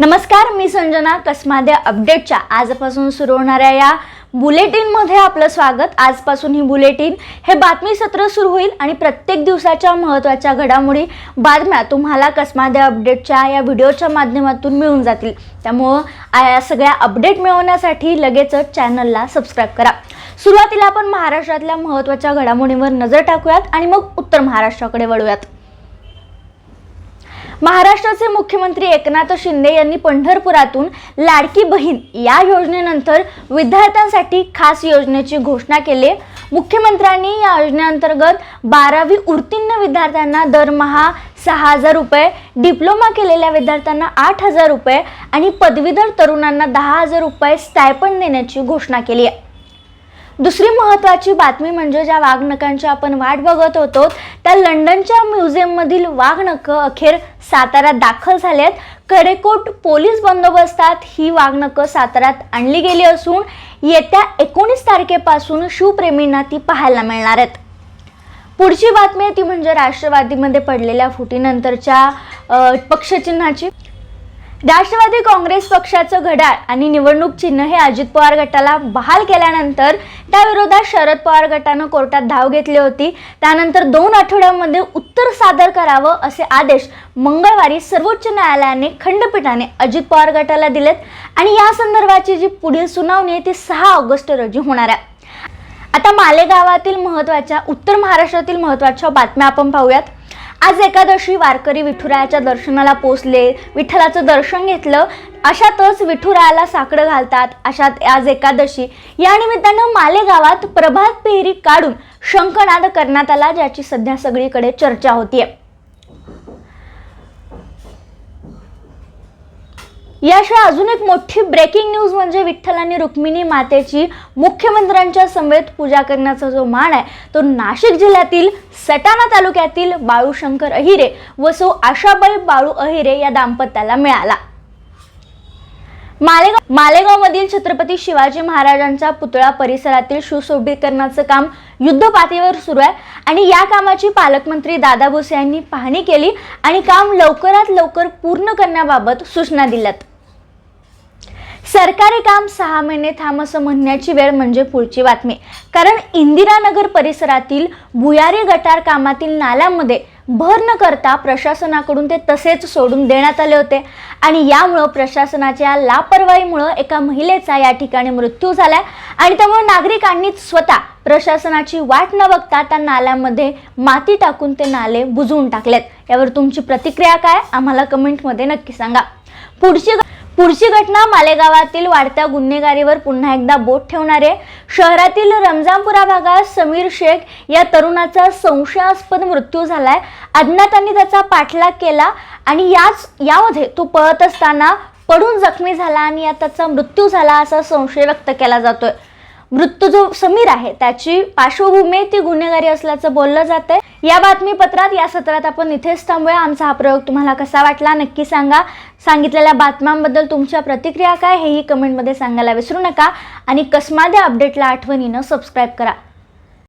नमस्कार मी संजना. कसमादे अपडेटच्या आजपासून सुरू होणाऱ्या या बुलेटिनमध्ये आपलं स्वागत. आजपासून ही बुलेटिन हे बातमी सत्र सुरू होईल आणि प्रत्येक दिवसाच्या महत्त्वाच्या घडामोडी बातम्या तुम्हाला कसमादे अपडेटच्या या व्हिडिओच्या माध्यमातून मिळून जातील. त्यामुळं या सगळ्या अपडेट मिळवण्यासाठी लगेचच चॅनलला सबस्क्राईब करा. सुरुवातीला आपण महाराष्ट्रातल्या महत्त्वाच्या घडामोडींवर नजर टाकूयात आणि मग उत्तर महाराष्ट्राकडे वळूयात. महाराष्ट्राचे मुख्यमंत्री एकनाथ शिंदे यांनी पंढरपुरातून लाडकी बहीण या योजनेनंतर विद्यार्थ्यांसाठी खास योजनेची घोषणा केली. मुख्यमंत्र्यांनी या योजनेअंतर्गत बारावी उत्तीर्ण विद्यार्थ्यांना दरमहा सहा हजार रुपये डिप्लोमा केलेल्या विद्यार्थ्यांना आठ हजार रुपये आणि पदवीधर तरुणांना दहा हजार रुपये स्टायपन देण्याची घोषणा केली आहे. दुसरी महत्त्वाची बातमी म्हणजे ज्या वाघनखांची आपण वाट बघत होतो त्या लंडनच्या म्युझियममधील वाघनखं अखेर साताऱ्यात दाखल झाले आहेत कडेकोट पोलीस बंदोबस्तात ही वाघनखं साताऱ्यात आणली गेली असून येत्या एकोणीस तारखेपासून शिवप्रेमींना ती पाहायला मिळणार आहेत. पुढची बातमी आहे ती म्हणजे राष्ट्रवादीमध्ये पडलेल्या फुटीनंतरच्या पक्षचिन्हाची. राष्ट्रवादी काँग्रेस पक्षाचं घड्याळ आणि निवडणूक चिन्ह हे अजित पवार गटाला बहाल केल्यानंतर त्याविरोधात शरद पवार गटानं कोर्टात धाव घेतली होती. त्यानंतर दोन आठवड्यांमध्ये उत्तर सादर करावं असे आदेश मंगळवारी सर्वोच्च न्यायालयाने खंडपीठाने अजित पवार गटाला दिलेत आणि या संदर्भाची जी पुढील सुनावणी आहे ती सहा ऑगस्ट रोजी होणार आहे. आता मालेगावातील महत्त्वाच्या उत्तर महाराष्ट्रातील महत्त्वाच्या बातम्या आपण पाहूयात. आज एकादशी वारकरी विठुरायाच्या दर्शनाला पोचले विठ्ठलाचं दर्शन घेतलं. अशातच विठुरायाला साकडं घालतात. अशात आज एकादशी. या निमित्तानं मालेगावात प्रभात पेहरी काढून शंखनाद करण्यात आला ज्याची सध्या सगळीकडे चर्चा होतीये. याशिवाय अजून एक मोठी ब्रेकिंग न्यूज म्हणजे विठ्ठल आणि रुक्मिणी मातेची मुख्यमंत्र्यांच्या समवेत पूजा करण्याचा जो मान आहे तो नाशिक जिल्ह्यातील सटाणा तालुक्यातील बाळूशंकर अहिरे व सो आशाबाई बाळू अहिरे या दाम्पत्याला मिळाला. मालेगाव मालेगावमधील छत्रपती शिवाजी महाराजांचा पुतळा परिसरातील सुशोभीकरणाचं काम युद्धपातळीवर सुरू आहे आणि या कामाची पालकमंत्री दादा भुसे यांनी पाहणी केली आणि काम लवकरात लवकर पूर्ण करण्याबाबत सूचना दिल्यात. सरकारी काम सहा महिने थांब असं म्हणण्याची वेळ म्हणजे पुढची बातमी. कारण इंदिरानगर परिसरातील भुयारी गटार कामातील नाल्यामध्ये भर न करता प्रशासनाकडून ते तसेच सोडून देण्यात आले होते. आणि यामुळं प्रशासनाच्या लापरवाहीमुळं एका महिलेचा या ठिकाणी मृत्यू झालाय. आणि त्यामुळे नागरिकांनी स्वतः प्रशासनाची वाट न बघता त्या नाल्यामध्ये माती टाकून ते नाले बुजवून टाकलेत. यावर तुमची प्रतिक्रिया काय? आम्हाला कमेंटमध्ये नक्की सांगा. पुढची पुढची घटना मालेगावातील वाढत्या गुन्हेगारीवर पुन्हा एकदा बोट ठेवणारे शहरातील रमजानपुरा भागात समीर शेख या तरुणाचा संशयास्पद मृत्यू झालाय. अज्ञातांनी त्याचा पाठलाग केला आणि याच यामध्ये तो पळत असताना पडून जखमी झाला आणि यात त्याचा मृत्यू झाला असा संशय व्यक्त केला जातोय. मृत्यू जो समीर आहे त्याची पार्श्वभूमी ती गुन्हेगारी असल्याचं बोललं जात आहे या बातमीपत्रात या सत्रात आपण इथेच थांबूया. आमचा हा प्रयोग तुम्हाला कसा वाटला नक्की सांगा. सांगितलेल्या बातम्यांबद्दल तुमच्या प्रतिक्रिया काय हेही कमेंटमध्ये सांगायला विसरू नका. आणि कसमाद्या अपडेटला आठवणीनं सबस्क्राईब करा.